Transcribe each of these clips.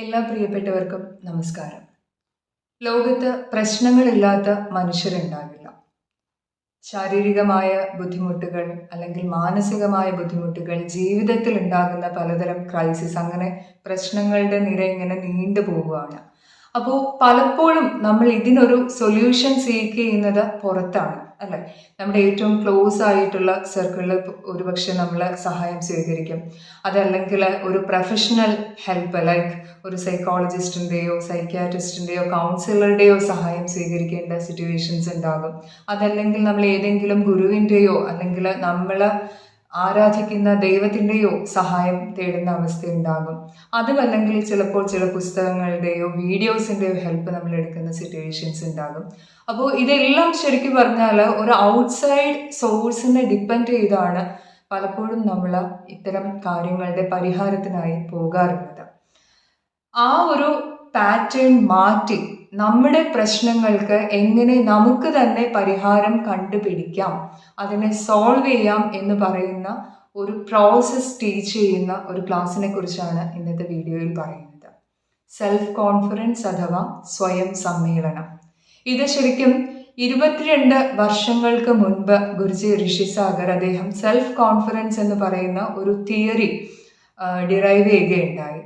എല്ലാ പ്രിയപ്പെട്ടവർക്കും നമസ്കാരം. ലോകത്ത് പ്രശ്നങ്ങളില്ലാത്ത മനുഷ്യരുണ്ടാകില്ല. ശാരീരികമായ ബുദ്ധിമുട്ടുകൾ അല്ലെങ്കിൽ മാനസികമായ ബുദ്ധിമുട്ടുകൾ ജീവിതത്തിൽ ഉണ്ടാകുന്ന പലതരം ക്രൈസിസ് അങ്ങനെ പ്രശ്നങ്ങളുടെ നിര ഇങ്ങനെ നീണ്ടു പോവുകയാണ് അപ്പോൾ പലപ്പോഴും നമ്മൾ ഇതിനൊരു സൊല്യൂഷൻ സീക്ക് ചെയ്യുന്നത് പുറത്താണ് അല്ലെ? നമ്മുടെ ഏറ്റവും ക്ലോസ് ആയിട്ടുള്ള സർക്കിളിൽ ഒരുപക്ഷെ നമ്മൾ സഹായം സ്വീകരിക്കും. അതല്ലെങ്കിൽ ഒരു പ്രൊഫഷണൽ ഹെൽപ്പ് ലൈക്ക് ഒരു സൈക്കോളജിസ്റ്റിന്റെയോ സൈക്യാട്രിസ്റ്റിന്റെയോ കൗൺസിലറുടെയോ സഹായം സ്വീകരിക്കേണ്ട സിറ്റുവേഷൻസ് ഉണ്ടാകും. അതല്ലെങ്കിൽ നമ്മൾ ഏതെങ്കിലും ഗുരുവിന്റെയോ അല്ലെങ്കിൽ നമ്മൾ ആരാധിക്കുന്ന ദൈവത്തിന്റെയോ സഹായം തേടുന്ന അവസ്ഥയുണ്ടാകും അതുമല്ലെങ്കിൽ ചിലപ്പോൾ ചില പുസ്തകങ്ങളുടെയോ വീഡിയോസിന്റെയോ ഹെൽപ്പ് നമ്മൾ എടുക്കുന്ന സിറ്റുവേഷൻസ് ഉണ്ടാകും. അപ്പോൾ ഇതെല്ലാം ശരിക്കും പറഞ്ഞാൽ ഒരു ഔട്ട്സൈഡ് സോഴ്സിനെ ഡിപ്പെൻഡ് ചെയ്താണ് പലപ്പോഴും നമ്മൾ ഇത്തരം കാര്യങ്ങളുടെ പരിഹാരത്തിനായി പോകാറുള്ളത്. ആ ഒരു പാറ്റേൺ മാറ്റി നമ്മുടെ പ്രശ്നങ്ങൾക്ക് എങ്ങനെ നമുക്ക് തന്നെ പരിഹാരം കണ്ടുപിടിക്കാം അതിനെ സോൾവ് ചെയ്യാം എന്ന് പറയുന്ന ഒരു പ്രോസസ് ടീച്ച് ചെയ്യുന്ന ഒരു ക്ലാസ്സിനെ കുറിച്ചാണ് ഇന്നത്തെ വീഡിയോയിൽ പറയുന്നത്. സെൽഫ് കോൺഫിഡൻസ് അഥവാ സ്വയം സമ്മേളനം. ഇത് ശരിക്കും ഇരുപത്തിരണ്ട് വർഷങ്ങൾക്ക് മുൻപ് ഗുരുജി ഋഷിസാഗർ അദ്ദേഹം സെൽഫ് കോൺഫിഡൻസ് എന്ന് പറയുന്ന ഒരു തിയറി ഡിറൈവ് ചെയ്യുകയുണ്ടായി.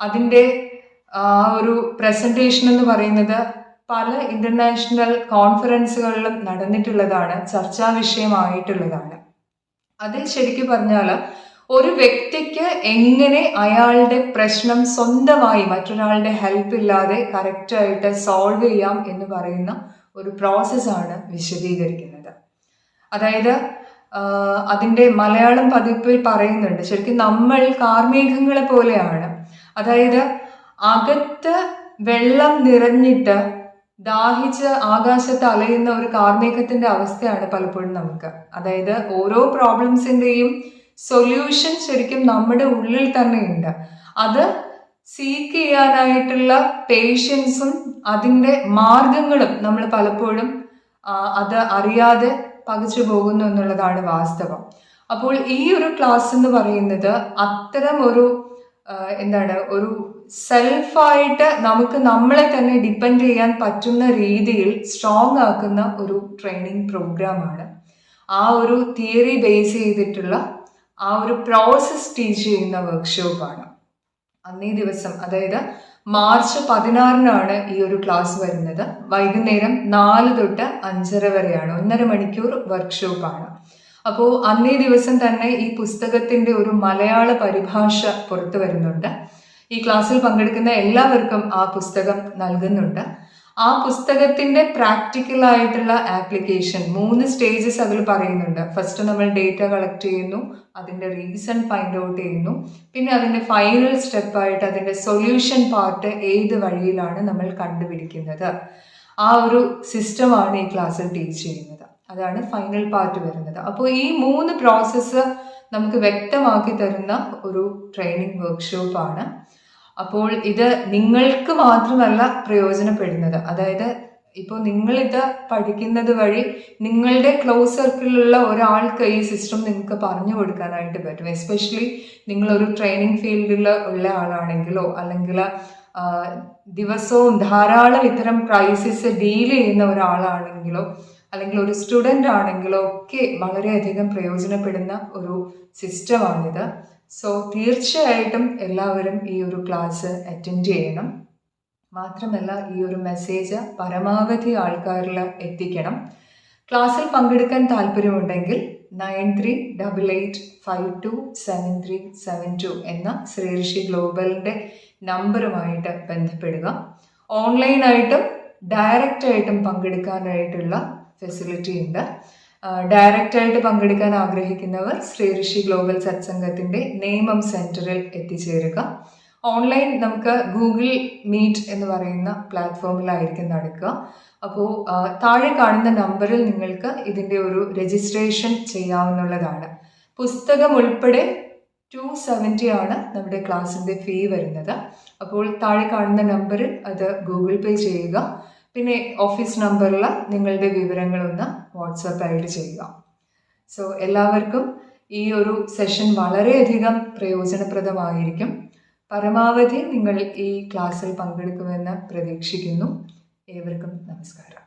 അതിന്റെ ആ ഒരു പ്രസന്റേഷൻ എന്ന് പറയുന്നത് പല ഇന്റർനാഷണൽ കോൺഫറൻസുകളിലും നടന്നിട്ടുള്ളതാണ് ചർച്ചാ വിഷയമായിട്ടുള്ളതാണ്. അതിൽ ശരിക്കും പറഞ്ഞാൽ ഒരു വ്യക്തിക്ക് എങ്ങനെ അയാളുടെ പ്രശ്നം സ്വന്തമായി മറ്റൊരാളുടെ ഹെൽപ്പ് ഇല്ലാതെ കറക്റ്റായിട്ട് സോൾവ് ചെയ്യാം എന്ന് പറയുന്ന ഒരു പ്രോസസ്സാണ് വിശദീകരിക്കുന്നത്. അതായത് അതിന്റെ മലയാളം പതിപ്പിൽ പറയുന്നുണ്ട് ശരിക്കും നമ്മൾ കാർമേഘങ്ങളെ പോലെയാണ്. അതായത് അകത്ത് വെള്ളം നിറഞ്ഞിട്ട് ദാഹിച്ച് ആകാശത്ത് അലയുന്ന ഒരു കാർമേഘത്തിന്റെ അവസ്ഥയാണ് പലപ്പോഴും നമുക്ക്. അതായത് ഓരോ പ്രോബ്ലംസിന്റെയും സൊല്യൂഷൻ ശരിക്കും നമ്മുടെ ഉള്ളിൽ തന്നെയുണ്ട്. അത് സീക്ക് ചെയ്യാനായിട്ടുള്ള പേഷ്യൻസും അതിന്റെ മാർഗങ്ങളും നമ്മൾ പലപ്പോഴും അത് അറിയാതെ പകച്ചു പോകുന്നു എന്നുള്ളതാണ് വാസ്തവം. അപ്പോൾ ഈ ഒരു ക്ലാസ് എന്ന് പറയുന്നത് അത്തരം ഒരു എന്താണ് ഒരു സെൽഫായിട്ട് നമുക്ക് നമ്മളെ തന്നെ ഡിപ്പെൻഡ് ചെയ്യാൻ പറ്റുന്ന രീതിയിൽ സ്ട്രോങ് ആക്കുന്ന ഒരു ട്രെയിനിങ് പ്രോഗ്രാമാണ് ആ ഒരു തിയറി ബേസ് ചെയ്തിട്ടുള്ള ആ ഒരു പ്രോസസ് ടീച്ച് ചെയ്യുന്ന വർക്ക്ഷോപ്പാണ് അന്നേ ദിവസം അതായത് മാർച്ച് പതിനാറിനാണ് ഈ ഒരു ക്ലാസ് വരുന്നത്. വൈകുന്നേരം നാല് തൊട്ട് അഞ്ചര വരെയാണ് ഒന്നര മണിക്കൂർ വർക്ക്ഷോപ്പാണ് അപ്പോൾ അന്നേ ദിവസം തന്നെ ഈ പുസ്തകത്തിന്റെ ഒരു മലയാള പരിഭാഷ പുറത്തു വരുന്നുണ്ട്. ഈ ക്ലാസ്സിൽ പങ്കെടുക്കുന്ന എല്ലാവർക്കും ആ പുസ്തകം നൽകുന്നുണ്ട്. ആ പുസ്തകത്തിന്റെ പ്രാക്ടിക്കൽ ആയിട്ടുള്ള ആപ്ലിക്കേഷൻ മൂന്ന് സ്റ്റേജസ് അതിൽ പറയുന്നുണ്ട്. ഫസ്റ്റ് നമ്മൾ ഡേറ്റ കളക്ട് ചെയ്യുന്നു അതിന്റെ റീസൺ ഫൈൻഡ് ഔട്ട് ചെയ്യുന്നു പിന്നെ അതിന്റെ ഫൈനൽ സ്റ്റെപ്പായിട്ട് അതിന്റെ സൊല്യൂഷൻ പാർട്ട് ഏത് വഴിയിലാണ് നമ്മൾ കണ്ടുപിടിക്കുന്നത്. ആ ഒരു സിസ്റ്റമാണ് ഈ ക്ലാസ്സിൽ ടീച്ച് ചെയ്യുന്നത്. അതാണ് ഫൈനൽ പാർട്ട് വരുന്നത്. അപ്പോൾ ഈ മൂന്ന് പ്രോസസ്സ് നമുക്ക് വ്യക്തമാക്കി തരുന്ന ഒരു ട്രെയിനിങ് വർക്ക്ഷോപ്പാണ് അപ്പോൾ ഇത് നിങ്ങൾക്ക് മാത്രമല്ല പ്രയോജനപ്പെടുന്നത്. അതായത് ഇപ്പോൾ നിങ്ങളിത് പഠിക്കുന്നത് വഴി നിങ്ങളുടെ ക്ലോസ് സർക്കിളിലുള്ള ഒരാൾക്ക് ഈ സിസ്റ്റം നിങ്ങൾക്ക് പറഞ്ഞു കൊടുക്കാനായിട്ട് പറ്റും. എസ്പെഷ്യലി നിങ്ങളൊരു ട്രെയിനിങ് ഫീൽഡിൽ ഉള്ള ആളാണെങ്കിലോ അല്ലെങ്കിൽ ദിവസവും ധാരാളം ഇത്തരം ക്രൈസിസ് ഡീൽ ചെയ്യുന്ന ഒരാളാണെങ്കിലോ അല്ലെങ്കിൽ ഒരു സ്റ്റുഡന്റ് ആണെങ്കിലോ ഒക്കെ വളരെയധികം പ്രയോജനപ്പെടുന്ന ഒരു സിസ്റ്റമാണിത് സോ തീർച്ചയായിട്ടും എല്ലാവരും ഈ ഒരു ക്ലാസ് അറ്റൻഡ് ചെയ്യണം. മാത്രമല്ല ഈ ഒരു മെസ്സേജ് പരമാവധി ആൾക്കാരിൽ എത്തിക്കണം. ക്ലാസ്സിൽ പങ്കെടുക്കാൻ താല്പര്യമുണ്ടെങ്കിൽ nine three double eight five two seven three seven two എന്ന ശ്രീഋഷി ഗ്ലോബലിന്റെ നമ്പറുമായിട്ട് ബന്ധപ്പെടുക. ഓൺലൈനായിട്ടും ഡയറക്റ്റായിട്ടും പങ്കെടുക്കാനായിട്ടുള്ള ഫെസിലിറ്റി ഉണ്ട്. ഡയറക്റ്റായിട്ട് പങ്കെടുക്കാൻ ആഗ്രഹിക്കുന്നവർ ശ്രീ ഋഷി ഗ്ലോബൽ സത്സംഗത്തിന്റെ നേമം സെന്ററിൽ എത്തിച്ചേരുക. ഓൺലൈൻ നമുക്ക് ഗൂഗിൾ മീറ്റ് എന്ന് പറയുന്ന പ്ലാറ്റ്ഫോമിലായിരിക്കും നടക്കുക. അപ്പോൾ താഴെ കാണുന്ന നമ്പറിൽ നിങ്ങൾക്ക് ഇതിന്റെ ഒരു രജിസ്ട്രേഷൻ ചെയ്യാവുന്നതാണ്. പുസ്തകം ഉൾപ്പെടെ ടു സെവന്റി ആണ് നമ്മുടെ ക്ലാസ്സിന്റെ ഫീ വരുന്നത്. അപ്പോൾ താഴെ കാണുന്ന നമ്പറിൽ അത് ഗൂഗിൾ പേ ചെയ്യുക. പിന്നെ ഓഫീസ് നമ്പറിൽ നിങ്ങളുടെ വിവരങ്ങളൊന്ന് വാട്സാപ്പായിട്ട് ചെയ്യുക. സോ എല്ലാവർക്കും ഈ ഒരു സെഷൻ വളരെയധികം പ്രയോജനപ്രദമായിരിക്കും. പരമാവധി നിങ്ങൾ ഈ ക്ലാസ്സിൽ പങ്കെടുക്കുമെന്ന് പ്രതീക്ഷിക്കുന്നു. ഏവർക്കും നമസ്കാരം.